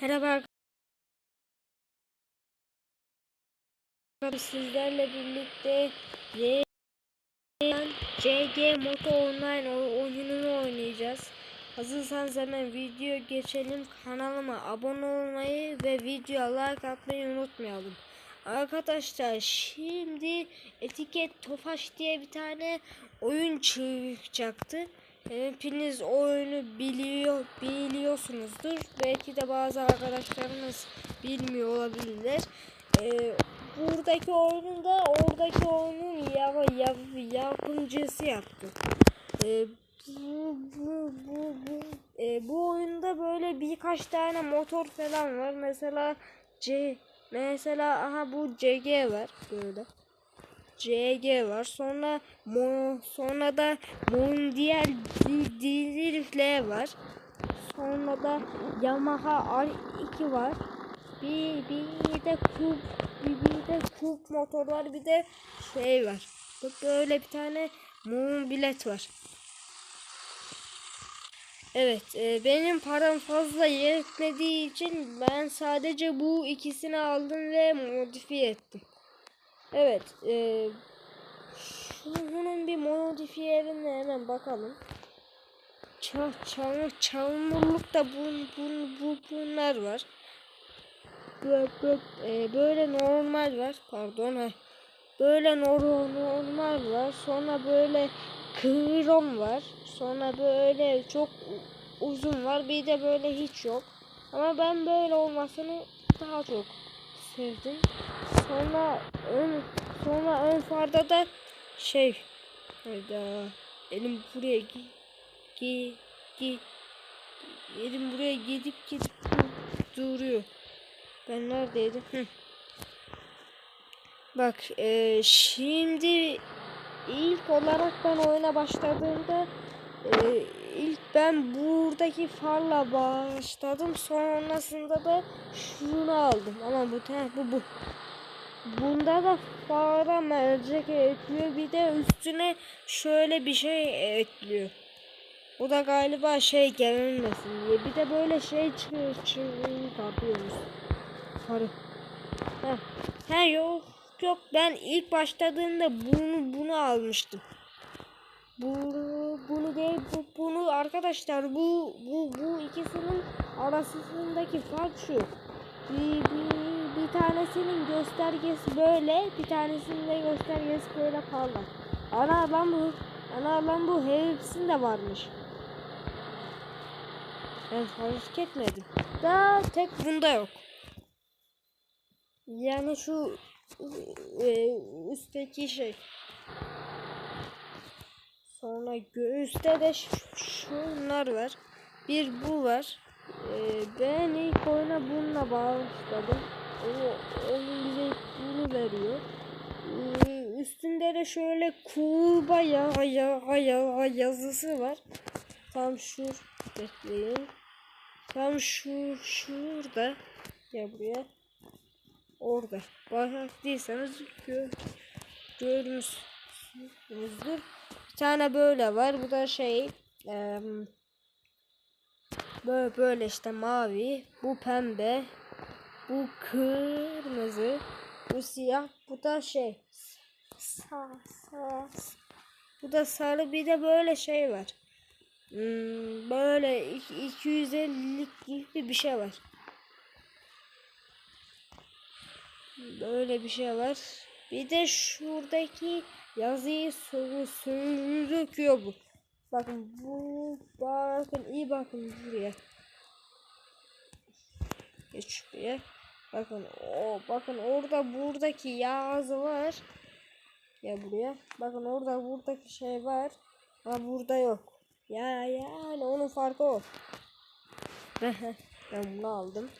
Merhaba. Sizlerle birlikte CG Moto Online oyununu oynayacağız. Hazırsanız hemen video geçelim. Kanalıma abone olmayı ve videoya like atmayı unutmayalım. Arkadaşlar şimdi etiket Tofaş diye bir tane oyun çıkacaktı. Hepiniz oyunu biliyor biliyorsunuzdur. Belki de bazı arkadaşlarınız bilmiyor olabilirler. Ee, buradaki oyunun da oradaki oyunun ya, ya, yapımcısı yaptı. Ee, bu, bu, bu, bu, e, bu oyunda böyle birkaç tane motor falan var. Mesela C mesela aha bu CG var böyle. CG var. Sonra mo sonra da Mondial Dilirfle var. Sonra da Yamaha R2 var. Bir, bir de kub bir, bir de kub motor var. Bir de şey var. Böyle bir tane mobilet var. Evet, e, benim param fazla yetmediği için ben sadece bu ikisini aldım ve modifiye ettim. Evet, e, şunun bir modifiyelerine hemen bakalım. Ça, ça, çamurlukta bun, bun, bu, bunlar var. Böyle, böyle, e, böyle normal var, pardon. heh. Böyle nor- normal var. Sonra böyle kıvrım var. Sonra böyle çok uzun var. Bir de böyle hiç yok. Ama ben böyle olmasını daha çok sevdim. Sonra ön sonra ön farda da şey hayda elim buraya gi gi gi elim buraya gidip gidip dur- duruyor. Ben neredeydim? Hı. Bak e, şimdi ilk olarak ben oyuna başladığımda e, ilk ben buradaki farla başladım. Sonrasında da şunu aldım. Ama bu bu bu. Bunda da fara mercek ekliyor. Bir de üstüne şöyle bir şey ekliyor. Bu da galiba şey gelmesin diye. Bir de böyle şey çıkıyor çıkartıyoruz. Farı. Heh. He yok yok ben ilk başladığımda bunu bunu almıştım. Bunu bunu değil bu, bunu arkadaşlar bu bu bu ikisinin arasındaki fark şu. Bir, bir, bir tanesinin göstergesi böyle, bir tanesinin de göstergesi böyle parlak. Ana alan bu. Ana alan bu. Hepsinde varmış. Ben fark etmedim. Da tek bunda yok. Yani şu e, üstteki şey. Sonra göğüste de şunlar var. Bir bu var. E, ben ilk oyuna bununla başladım. Onun bize bunu veriyor. E, üstünde de şöyle kurba ya ya ya yazısı var. Tam şu bekleyin. Tam şu şurada. Ya buraya orada. Baktıysanız gö görmüşsünüzdür. Bir tane böyle var. Bu da şey e, böyle böyle işte mavi. Bu pembe. Bu kırmızı. Bu siyah. Bu da şey sa, sa, bu da sarı. Bir de böyle şey var. Hmm, böyle iki- 250'lik gibi bir şey var. Böyle bir şey var. Bir de şuradaki yazıyı sö sürüküyor bu. Bakın bu bakın iyi bakın buraya. Geç şuraya. Bakın o bakın orada buradaki yazı var. Ya buraya. Bakın orada buradaki şey var. Ama burada yok. Ya yani onun farkı o. ben bunu aldım.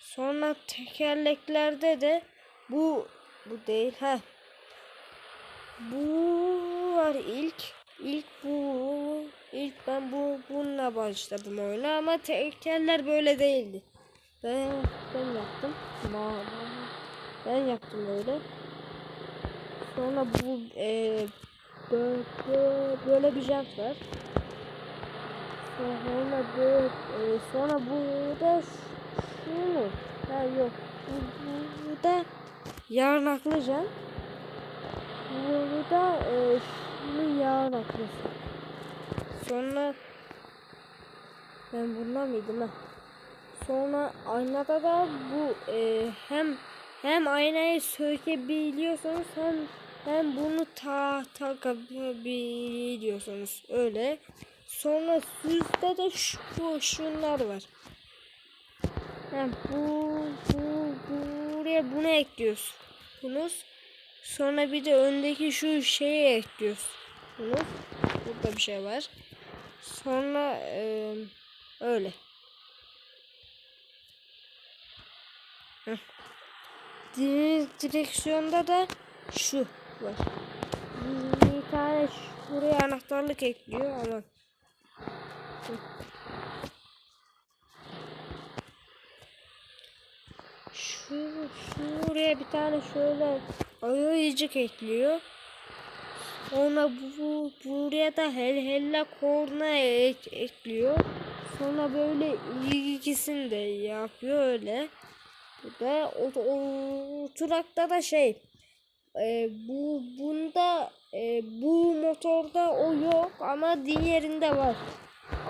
Sonra tekerleklerde de bu bu değil ha. Bu var ilk. İlk bu. İlk ben bu bununla başladım oyuna ama tekerler böyle değildi. Ben ben yaptım. Ben yaptım böyle. Sonra bu e, böyle, böyle bir jant var. Sonra böyle e, sonra burada şu şu mu? Ha yok. Bu, bu, bu da yarnaklıcan. Bu, bu da e, şunun yarnaklısı. Sonra ben bundan mıydım ha? Sonra aynada da bu e, hem hem aynayı sökebiliyorsunuz hem hem bunu ta takabiliyorsunuz öyle. Sonra süste de şu şunlar var. Hem bu, bu buraya bunu ekliyorsunuz. Sonra bir de öndeki şu şeyi ekliyorsunuz. Burada bir şey var. Sonra e, öyle. Direksiyonda da şu var. Bir tane şuraya anahtarlık ekliyor ama. Şu şuraya bir tane şöyle ayıcık ekliyor. Sonra bu buraya da hel hella korna ek, ekliyor. Sonra böyle ikisini de yapıyor öyle. Da o, o oturakta da şey e, bu bunda e, bu motorda o yok ama diğerinde var.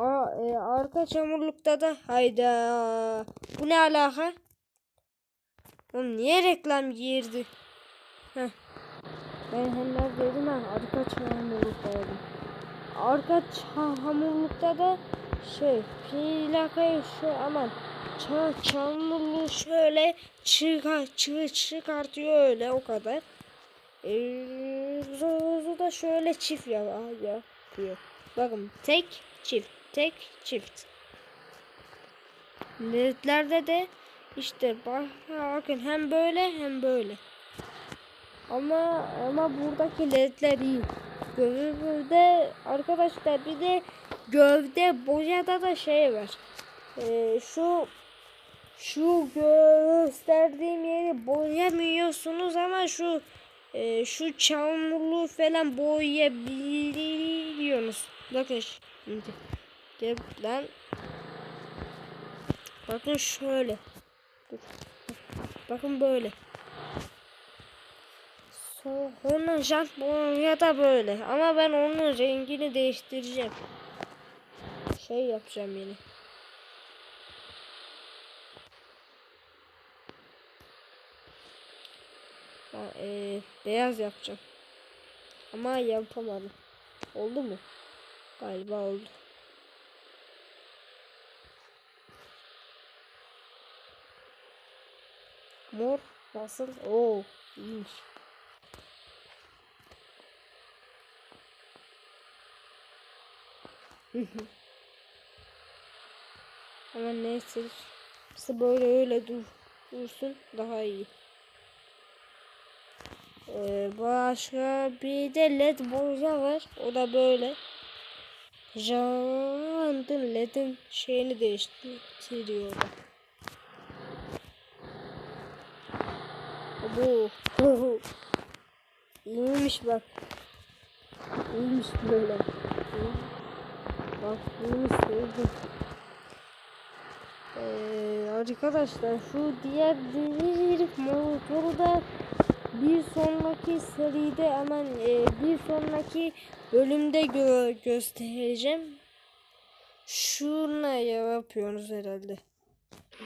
A, e, arka çamurlukta da hayda. Bu ne alaka? Oğlum niye reklam girdi? Heh. Ben heller dedim ha arka çamurluktaydım. Arka çamurlukta da şey plakayı şu aman ça çamurluğu şöyle çıkar çı çıkartıyor öyle o kadar. Ee, Rozu da şöyle çift ya yapıyor. Bakın tek çift tek çift. Ledlerde de işte bak- bakın hem böyle hem böyle. Ama ama buradaki ledler iyi. Gövde arkadaşlar bir de gövde boyada da şey var. Ee, şu şu gösterdiğim yeri boyamıyorsunuz ama şu e, şu çamurluğu falan boyayabiliyorsunuz. Bakın şimdi. Gel. Bakın şöyle. Dur. Bakın böyle. Sonra jant boya da böyle. Ama ben onun rengini değiştireceğim. Şey yapacağım yine. E, beyaz yapacağım. Ama yapamadım. Oldu mu? Galiba oldu. Mor nasıl? Oo, iyiymiş. Ama neyse. Böyle öyle dur, dursun daha iyi. Ee, başka bir de led boya var. O da böyle. Jantın ledin şeyini değiştiriyor. Bu. İyiymiş bak. İyiymiş böyle. Bak iyiymiş sevdim. Ee, arkadaşlar şu diğer diğer motoru da bir sonraki seride hemen e, bir sonraki bölümde gö göstereceğim. Şuna yapıyorsunuz herhalde.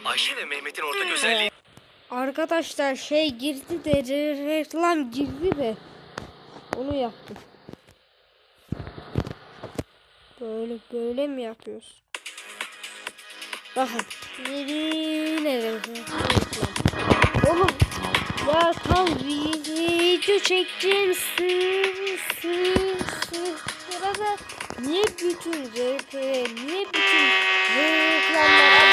Ayşe ve Mehmet'in ortak özelliği Arkadaşlar şey girdi de re- reklam girdi de onu yaptım. Böyle böyle mi yapıyoruz? Bakın. Yine reklam. Oğlum ya tam video çekeceğim sır sır sır niye bütün RP niye bütün reklamlar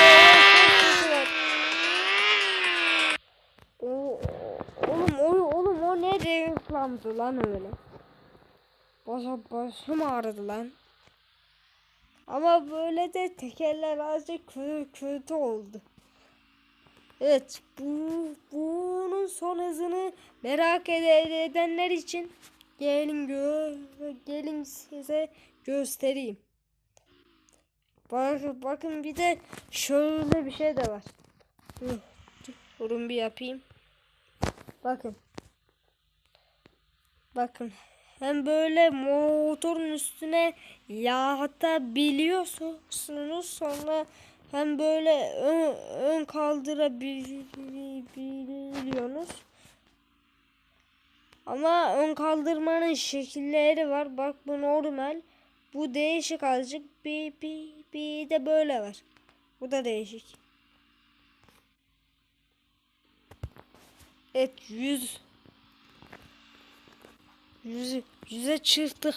oğlum oğlum o ne reklamdı lan öyle. Başa başım ağrıdı lan. Ama böyle de tekerler azıcık kötü oldu. Evet bu bunun son hızını merak ede- edenler için gelin gö gelin size göstereyim. Bak bakın bir de şöyle bir şey de var. Dur, Durun bir yapayım. Bakın. Bakın. Hem böyle motorun üstüne yatabiliyorsunuz sonra hem böyle ön, ön kaldırabiliyorsunuz. Ama ön kaldırmanın şekilleri var. Bak bu normal. Bu değişik azıcık. Bir, bir, bir de böyle var. Bu da değişik. Evet 100 100 100'e çıktık.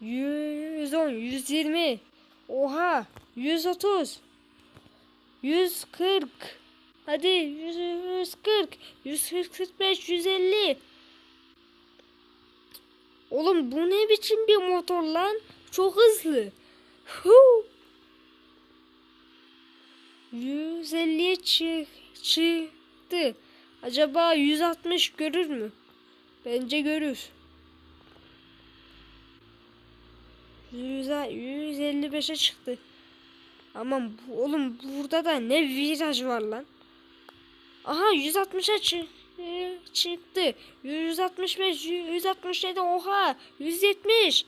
110 120 Oha 130 140 Hadi 140 145 150 Oğlum bu ne biçim bir motor lan? Çok hızlı. Huu. 150'ye çık çıktı. Acaba 160 görür mü? Bence görür. 100'e 155'e çıktı. Aman oğlum burada da ne viraj var lan. Aha 160'a çı- e, çıktı. 165, 167 oha 170.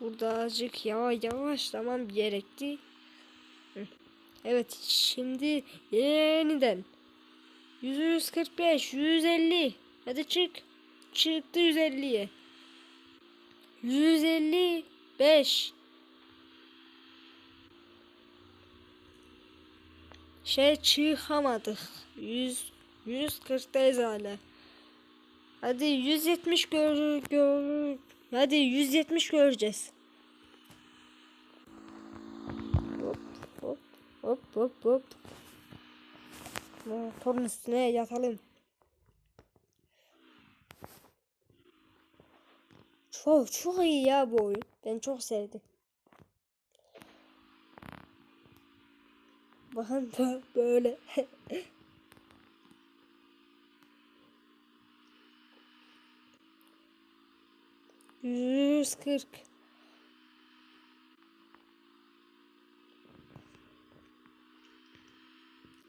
Burada azıcık yavaş yavaşlamam gerekti. Evet şimdi yeniden 145 150 hadi çık çıktı 150'ye 155 şey çıkamadık. 100 140'dayız hala. Hadi 170 gör, gör hadi 170 göreceğiz. Hop hop hop hop hop. Motorun üstüne yatalım. Çok çok iyi ya bu oyun. Ben çok sevdim Bakın bö- böyle. Yüz kırk.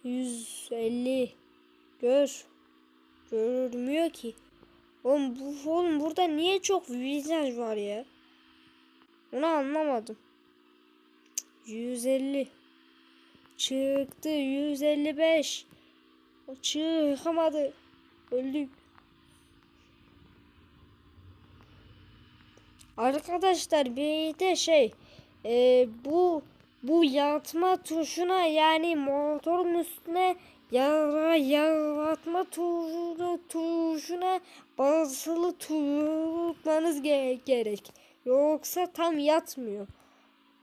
Yüz elli. Gör. Görmüyor ki. Oğlum, bu, oğlum burada niye çok viraj var ya? Onu anlamadım. Cık, 150. Çıktı 155. O çıkamadı. Öldük. Arkadaşlar bir de şey e, bu bu yatma tuşuna yani motorun üstüne yara yaratma tuşu, tuşuna basılı tutmanız ge- gerek. Yoksa tam yatmıyor.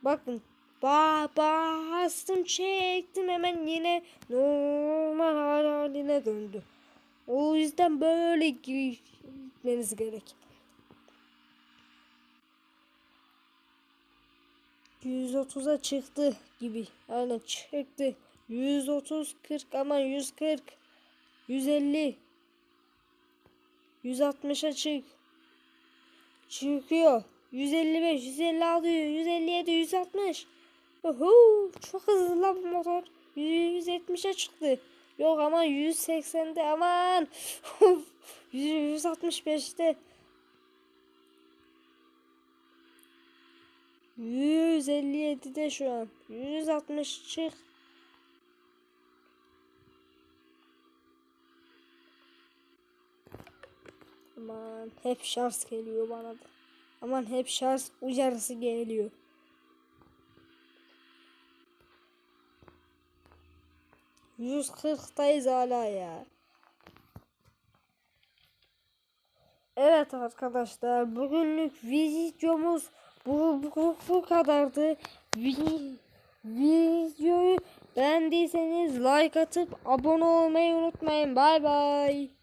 Bakın Ba bastım çektim hemen yine normal haline döndü. O yüzden böyle gitmeniz gerek. 130'a çıktı gibi. Aynen çıktı. 130 40 aman 140 150 160'a çık. Çıkıyor. 155 156 157 160 Oho, çok hızlı lan bu motor. 170'e çıktı. Yok ama 180'de aman. 165'te. 157'de şu an. 160 çık. Aman hep şarj geliyor bana da. Aman hep şarj uyarısı geliyor. Yüz kırktayız hala ya. Evet arkadaşlar bugünlük videomuz bu, bu, bu kadardı. Vi- videoyu beğendiyseniz like atıp abone olmayı unutmayın. Bay bay.